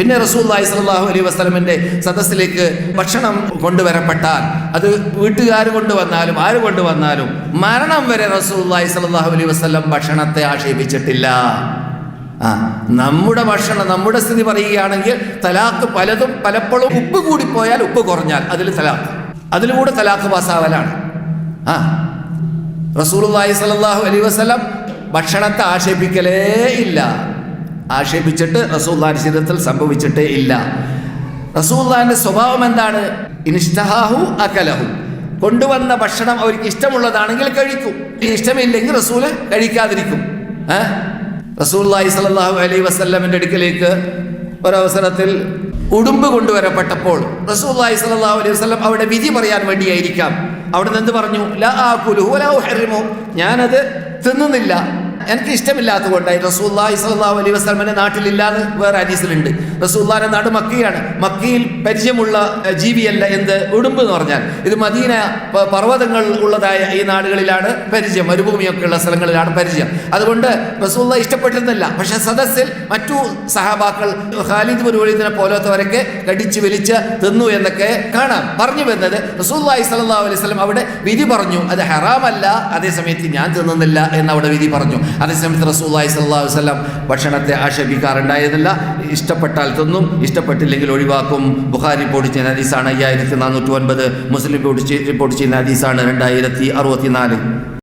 പിന്നെ റസൂല്ലായി സലാഹു അലൈ വസ്ലമിന്റെ സദസ്സിലേക്ക് ഭക്ഷണം കൊണ്ടുവരപ്പെട്ടാൽ അത് വീട്ടുകാർ കൊണ്ടുവന്നാലും ആര് കൊണ്ടുവന്നാലും മരണം വരെ റസൂല്ലായി സലാഹു അലൈ വസ്ലം ഭക്ഷണത്തെ ആക്ഷേപിച്ചിട്ടില്ല. ആ നമ്മുടെ ഭക്ഷണം നമ്മുടെ സ്ഥിതി പറയുകയാണെങ്കിൽ തലാക്ക് പലതും പലപ്പോഴും ഉപ്പ് കൂടിപ്പോയാൽ ഉപ്പ് കുറഞ്ഞാൽ അതിൽ തലാക്ക് അതിലൂടെ തലാക്ക് പാസ്സാവലാണ് ആ സ്വല്ലല്ലാഹു അലൈഹി വസല്ലം ഭക്ഷണത്തെ ആക്ഷേപിക്കലേ ഇല്ല. ആക്ഷേപിച്ചിട്ട് റസൂല്ലാന്റെ ജീവിതത്തിൽ സംഭവിച്ചിട്ടേ ഇല്ല. റസൂല്ലാന്റെ സ്വഭാവം എന്താണ്? ഇനിഷ്ടഹാഹു അകലഹു. കൊണ്ടുവന്ന ഭക്ഷണം അവർക്ക് ഇഷ്ടമുള്ളതാണെങ്കിൽ കഴിക്കും. ഇഷ്ടമില്ലെങ്കിൽ റസൂൽ കഴിക്കാതിരിക്കും. ഏഹ് റസൂല്ലാഹി സ്വല്ലല്ലാഹു അലൈഹി വസല്ലമിന്റെ അടുക്കലേക്ക് ഒരവസരത്തിൽ ഉടുമ്പ് കൊണ്ടുവരപ്പെട്ടപ്പോൾ റസൂല്ലാഹി സ്വല്ലല്ലാഹു അലൈഹി വസ്ലം അവിടെ വിധി പറയാൻ വേണ്ടിയായിരിക്കാം. അവിടെ നിന്ന് പറഞ്ഞു? ലാ ആ കുലുഹു ലാ ഹെറിമോ ഞാനത് തിന്നുന്നില്ല. എനിക്ക് ഇഷ്ടമില്ലാത്തത് കൊണ്ടായി റസൂല്ലാഹി സ്വല്ലല്ലാഹു അലൈഹി വസല്ലമിന്റെ നാട്ടിലില്ലാന്ന് വേറെ ഹദീസിലുണ്ട്. റസൂല്ലാന്റെ നാട് മക്കയാണ്. മക്കയിൽ പരിചയമുള്ള ജീവിയല്ല എന്ത്? ഉടുമ്പ് എന്ന് പറഞ്ഞാൽ. ഇത് മദീന പർവതങ്ങൾ ഉള്ളതായ ഈ നാടുകളിലാണ് പരിചയം. മരുഭൂമിയൊക്കെ ഉള്ള സ്ഥലങ്ങളിലാണ് പരിചയം. അതുകൊണ്ട് റസൂല്ല ഇഷ്ടപ്പെട്ടിരുന്നില്ല. പക്ഷെ സദസ്സിൽ മറ്റു സഹാബാക്കൾ ഖാലിദ് മുരുവലിദിനെ പോലത്തവരൊക്കെ കടിച്ചു വലിച്ച് തിന്നു എന്നൊക്കെ കാണാം. പറഞ്ഞു വന്നത് റസൂല്ലായി സ്വല്ലാ അലൈഹി വസല്ലം അവിടെ വിധി പറഞ്ഞു. അത് ഹറാമല്ല. അതേസമയത്ത് ഞാൻ തിന്നുന്നില്ല എന്ന് അവിടെ വിധി പറഞ്ഞു. അതേസമയത്ത് റസൂല്ലായി സല്ലാ വസല്ലം ഭക്ഷണത്തെ ആക്ഷേപിക്കാറുണ്ടായിരുന്നില്ല ഇഷ്ടപ്പെട്ടാൽ തിന്നും ഇഷ്ടപ്പെട്ടില്ലെങ്കിൽ ഒഴിവാക്കും. ബുഖാരി റിപ്പോർട്ട് ചെയ്യുന്ന ഹദീസാണ് അയ്യായിരത്തി നാനൂറ്റി ഒൻപത് മുസ്ലിം റിപ്പോർട്ട് ചെയ്യുന്ന ഹദീസാണ് രണ്ടായിരത്തി അറുപത്തി നാല്